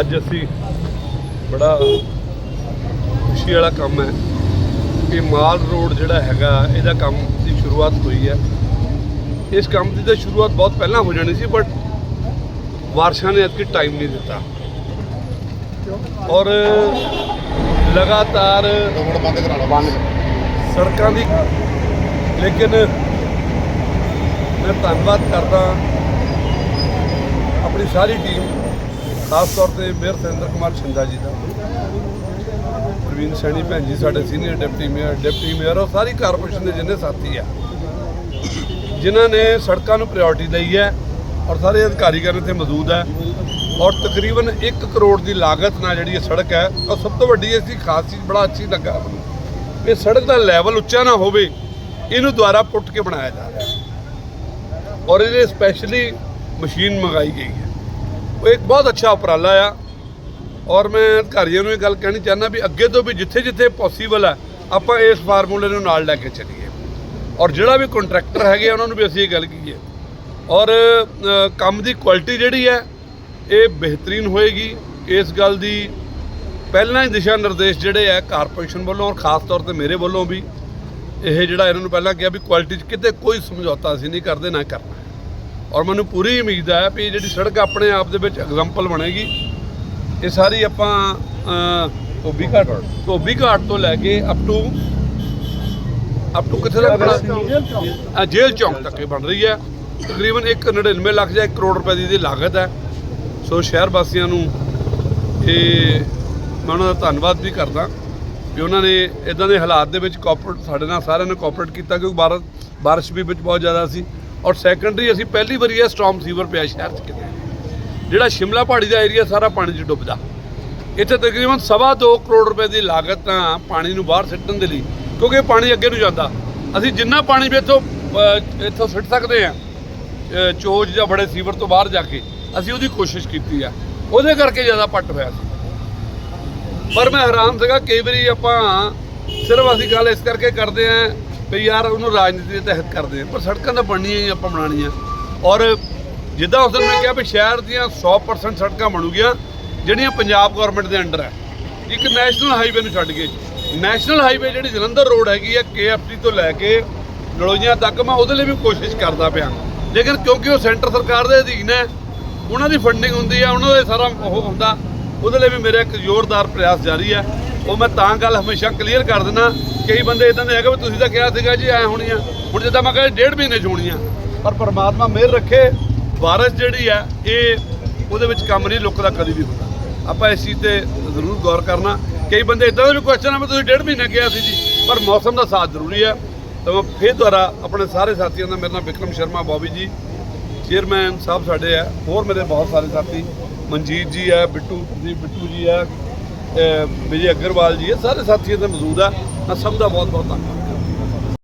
ਅੱਜ ਅਸੀਂ ਬੜਾ ਖੁਸ਼ੀ ਵਾਲਾ ਕੰਮ ਹੈ ਕਿ ਮਾਲ ਰੋਡ ਜਿਹੜਾ ਹੈਗਾ ਇਹਦਾ ਕੰਮ ਦੀ ਸ਼ੁਰੂਆਤ ਹੋਈ ਹੈ। ਇਸ ਕੰਮ ਦੀ ਤਾਂ ਸ਼ੁਰੂਆਤ ਬਹੁਤ ਪਹਿਲਾਂ ਹੋ ਜਾਣੀ ਸੀ ਬਟ ਵਾਰਸ਼ਾਂ ਨੇ ਅਤਕੀ ਟਾਈਮ ਨਹੀਂ ਦਿੱਤਾ। ਔਰ ਲਗਾਤਾਰ ਰੋਡ ਬੰਦ ਕਰਾਣਾ ਬੰਦ ਸੜਕਾਂ ਦੀ ਲੇਕਿਨ ਮੈਂ ਧੰਨਵਾਦ ਕਰਦਾ ਆਪਣੀ ਸਾਰੀ ਟੀਮ ਖਾਸ ਤੌਰ ਤੇ ਮੇਅਰ ਸਰਿੰਦਰ ਕੁਮਾਰ ਛਿੰਦਾ ਜੀ ਦਾ। ਪ੍ਰਵੀਨ ਸੈਣੀ ਭੈਣ ਜੀ ਸਾਡੇ senior deputy mayor deputy mayor ਔਰ ਸਾਰੀ ਕਾਰਪੋਰੇਸ਼ਨ ਦੇ ਜਿੰਨੇ ਸਾਥੀ ਆ, ਜਿਨ੍ਹਾਂ ਨੇ ਸੜਕਾਂ ਨੂੰ ਪ੍ਰਾਇੋਰਟੀ ਲਈ ਹੈ ਔਰ ਸਾਰੇ ਅਧਿਕਾਰੀਗਣ ਇੱਥੇ ਮੌਜੂਦ ਹੈ ਔਰ ਤਕਰੀਬਨ 1 ਕਰੋੜ ਦੀ ਲਾਗਤ ਨਾਲ ਜਿਹੜੀ ਇਹ ਸੜਕ ਹੈ ਔਰ ਸਭ ਤੋਂ ਵੱਡੀ ਇਸ ਦੀ ਖਾਸ ਚੀਜ਼, ਬੜਾ ਅੱਛੀ ਲੱਗਾ ਮੈਨੂੰ ਇਹ ਸੜਕ ਦਾ ਲੈਵਲ ਉੱਚਾ ਨਾ ਹੋਵੇ, ਇਹਨੂੰ ਦੁਬਾਰਾ ਪੁੱਟ ਕੇ ਬਣਾਇਆ ਜਾ ਰਿਹਾ ਔਰ ਇਹਦੇ ਸਪੈਸ਼ਲੀ ਮਸ਼ੀਨ ਮੰਗਾਈ ਗਈ ਹੈ। ਉਹ ਇੱਕ ਬਹੁਤ ਅੱਛਾ ਉਪਰਾਲਾ ਆ। ਔਰ ਮੈਂ ਅਧਿਕਾਰੀਆਂ ਨੂੰ ਇਹ ਗੱਲ ਕਹਿਣੀ ਚਾਹੁੰਦਾ ਵੀ ਅੱਗੇ ਤੋਂ ਵੀ ਜਿੱਥੇ ਜਿੱਥੇ ਪੋਸੀਬਲ ਹੈ ਆਪਾਂ ਇਸ ਫਾਰਮੂਲੇ ਨੂੰ ਨਾਲ ਲੈ ਕੇ ਚੱਲੀਏ। ਔਰ ਜਿਹੜਾ ਵੀ ਕੰਟਰੈਕਟਰ ਹੈਗੇ ਆ, ਉਹਨਾਂ ਨੂੰ ਵੀ ਅਸੀਂ ਇਹ ਗੱਲ ਕਹੀਏ। ਔਰ ਕੰਮ ਦੀ ਕੁਆਲਿਟੀ ਜਿਹੜੀ ਹੈ ਇਹ ਬਿਹਤਰੀਨ ਹੋਏਗੀ। ਇਸ ਗੱਲ ਦੀ ਪਹਿਲਾਂ ਹੀ ਦਿਸ਼ਾ ਨਿਰਦੇਸ਼ ਜਿਹੜੇ ਆ ਕਾਰਪੋਰੇਸ਼ਨ ਵੱਲੋਂ ਔਰ ਖਾਸ ਤੌਰ ਤੇ ਮੇਰੇ ਵੱਲੋਂ ਵੀ ਇਹ ਜਿਹੜਾ ਇਹਨਾਂ ਨੂੰ ਪਹਿਲਾਂ ਕਿਹਾ ਵੀ ਕੁਆਲਿਟੀ 'ਚ ਕਿਤੇ ਕੋਈ ਸਮਝੌਤਾ ਅਸੀਂ ਨਹੀਂ ਕਰਦੇ ਨਾ ਕਰਨਾ। ਔਰ ਮੈਨੂੰ ਪੂਰੀ ਉਮੀਦ ਹੈ ਵੀ ਇਹ ਜਿਹੜੀ ਸੜਕ ਆਪਣੇ ਆਪ ਦੇ ਵਿੱਚ ਐਗਜ਼ਾਮਪਲ ਬਣੇਗੀ, ਇਹ ਸਾਰੀ ਆਪਾਂ ਧੋਬੀ ਘਾਟ ਧੋਬੀ ਘਾਟ ਤੋਂ ਲੈ ਕੇ ਅਪ ਟੂ ਅਪ ਟੂ ਕਿੱਥੇ ਤੱਕ ਬਣਾ ਆ ਜੇਲ੍ਹ ਚੌਂਕ ਤੱਕ ਇਹ ਬਣ ਰਹੀ ਹੈ। ਤਕਰੀਬਨ 199 ਲੱਖ ਜਾਂ 1 ਕਰੋੜ ਰੁਪਏ ਦੀ ਇਹਦੀ ਲਾਗਤ ਹੈ। ਸੋ ਸ਼ਹਿਰ ਵਾਸੀਆਂ ਨੂੰ ਇਹ ਮੈਂ ਉਹਨਾਂ ਦਾ ਧੰਨਵਾਦ ਵੀ ਕਰਦਾ ਵੀ ਉਹਨਾਂ ਨੇ ਇਦਾਂ ਦੇ ਹਾਲਾਤ ਦੇ ਵਿੱਚ ਕੋਆਪਰੇਟ ਸਾਡੇ ਨਾਲ ਸਾਰਿਆਂ ਨੇ ਕੋਆਪਰੇਟ ਕੀਤਾ ਕਿਉਂਕਿ ਬਾਰਿਸ਼ ਬਾਰਿਸ਼ ਵੀ ਵਿੱਚ ਬਹੁਤ ਜ਼ਿਆਦਾ ਸੀ। ਔਰ ਸੈਕੰਡਰੀ ਅਸੀਂ ਪਹਿਲੀ ਵਾਰੀ ਇਹ ਸਟਾਰਮ ਸੀਵਰ ਪਿਆ ਸ਼ਹਿਰ 'ਚ ਕਿਤੇ। ਜਿਹੜਾ ਸ਼ਿਮਲਾ ਪਹਾੜੀ ਦਾ ਏਰੀਆ ਸਾਰਾ ਪਾਣੀ 'ਚ ਡੁੱਬਦਾ। ਇੱਥੇ ਤਕਰੀਬਨ ਸਵਾ ਦੋ ਕਰੋੜ ਰੁਪਏ ਦੀ ਲਾਗਤ ਤਾਂ ਪਾਣੀ ਨੂੰ ਬਾਹਰ ਸਿੱਟਣ ਦੇ ਲਈ, ਕਿਉਂਕਿ ਇਹ ਪਾਣੀ ਅੱਗੇ ਨੂੰ ਜਾਂਦਾ। ਅਸੀਂ ਜਿੰਨਾ ਪਾਣੀ ਵੀ ਇੱਥੋਂ ਇੱਥੋਂ ਸਿੱਟ ਸਕਦੇ ਆ ਚੋਜ ਜਾਂ ਬੜੇ ਸੀਵਰ ਤੋਂ ਬਾਹਰ ਜਾ ਕੇ, ਅਸੀਂ ਉਹਦੀ ਕੋਸ਼ਿਸ਼ ਕੀਤੀ ਆ। ਉਹਦੇ ਕਰਕੇ ਜ਼ਿਆਦਾ ਪੱਟ ਹੋਇਆ ਸੀ। ਪਰ ਮੈਂ ਹੈਰਾਨ ਸੀਗਾ, ਕਈ ਵਾਰੀ ਆਪਾਂ ਸਿਰਫ ਅਸੀਂ ਗੱਲ ਇਸ ਕਰਕੇ ਕਰਦੇ ਆਂ ਵੀ ਯਾਰ ਉਹਨੂੰ ਰਾਜਨੀਤੀ ਦੇ ਤਹਿਤ ਕਰਦੇ ਆਂ, ਪਰ ਸੜਕਾਂ ਤਾਂ ਬਣਨੀਆਂ ਹੀ ਆਪਾਂ ਬਣਾਉਣੀਆਂ। ਔਰ ਜਿੱਦਾਂ ਉਸ ਦਿਨ ਮੈਂ ਕਿਹਾ ਵੀ ਸ਼ਹਿਰ ਦੀਆਂ 100% ਸੜਕਾਂ ਬਣੂਗੀਆਂ, ਜਿਹੜੀਆਂ ਪੰਜਾਬ ਗਵਰਨਮੈਂਟ ਦੇ ਅੰਡਰ ਹੈ ਇੱਕ ਨੈਸ਼ਨਲ ਹਾਈਵੇ ਨੂੰ ਛੱਡ ਕੇ। ਨੈਸ਼ਨਲ ਹਾਈਵੇ ਜਿਹੜੀ ਜਲੰਧਰ ਰੋਡ ਹੈਗੀ ਹੈ ਕੇਐਫਸੀ ਤੋਂ ਲੈ ਕੇ ਨਲੋਈਆਂ ਤੱਕ ਮੈਂ ਉਹਦੇ ਲਈ ਵੀ ਕੋਸ਼ਿਸ਼ ਕਰਦਾ ਪਿਆ। ਲੇਕਿਨ ਕਿਉਂਕਿ ਉਹ ਸੈਂਟਰ ਸਰਕਾਰ ਦੇ ਅਧੀਨ ਹੈ, ਉਹਨਾਂ ਦੀ ਫੰਡਿੰਗ ਹੁੰਦੀ ਹੈ ਉਹਨਾਂ ਦੇ ਸਾਰਾ ਉਹ ਹੁੰਦਾ। ਉਹਦੇ ਲਈ ਵੀ ਮੇਰਾ ਇੱਕ ਜ਼ੋਰਦਾਰ ਪ੍ਰਯਾਸ ਜਾਰੀ ਹੈ। ਉਹ ਮੈਂ ਤਾਂ ਗੱਲ ਹਮੇਸ਼ਾ ਕਲੀਅਰ ਕਰ ਦਿੰਦਾ। ਕਈ ਬੰਦੇ ਇਦਾਂ ਦੇ ਹੈਗੇ ਵੀ ਤੁਸੀਂ ਤਾਂ ਕਿਹਾ ਸੀਗਾ ਜੀ, ਐ ਆ। ਹੁਣ ਜਿੱਦਾਂ ਮੈਂ ਕਹਿੰਦਾ ਡੇਢ ਮਹੀਨੇ ਚ ਹੋਣੀ ਆ। ਪਰ ਪਰਮਾਤਮਾ ਮਿਹਰ ਰੱਖੇ ਬਾਰਿਸ਼ ਜਿਹੜੀ ਹੈ ਇਹ ਉਹਦੇ ਵਿੱਚ ਕੰਮ ਨਹੀਂ ਲੁੱਕਦਾ ਕਦੀ ਵੀ ਹੁੰਦਾ। ਆਪਾਂ ਇਸ ਚੀਜ਼ ਤੇ ਜ਼ਰੂਰ ਗੌਰ ਕਰਨਾ। ਕਈ ਬੰਦੇ ਇਦਾਂ ਦੇ ਵੀ ਕੁਐਸਚਨ ਆ ਵੀ ਤੁਸੀਂ ਡੇਢ ਮਹੀਨੇ ਕਿਹਾ ਸੀ ਜੀ, ਪਰ ਮੌਸਮ ਦਾ ਸਾਥ ਜ਼ਰੂਰੀ ਹੈ ਤਾਂ ਮੈਂ ਫਿਰ ਦੁਬਾਰਾ ਆਪਣੇ ਸਾਰੇ ਸਾਥੀਆਂ ਦਾ, ਮੇਰੇ ਨਾਲ ਵਿਕਰਮ ਸ਼ਰਮਾ, ਬੋਬੀ ਜੀ, ਚੇਅਰਮੈਨ ਸਾਹਿਬ ਸਾਡੇ ਆ, ਹੋਰ ਮੇਰੇ ਬਹੁਤ ਸਾਰੇ ਸਾਥੀ, ਮਨਜੀਤ ਜੀ ਹੈ ਬਿੱਟੂ ਪ੍ਰਦੀਪ ਬਿੱਟੂ ਜੀ ਹੈ ਵਿਜੇ ਅਗਰਵਾਲ ਜੀ ਹੈ ਸਾਰੇ ਸਾਥੀ ਇੱਥੇ ਮੌਜੂਦ ਆ। ਮੈਂ ਸਭ ਦਾ ਬਹੁਤ ਬਹੁਤ ਧੰਨਵਾਦ।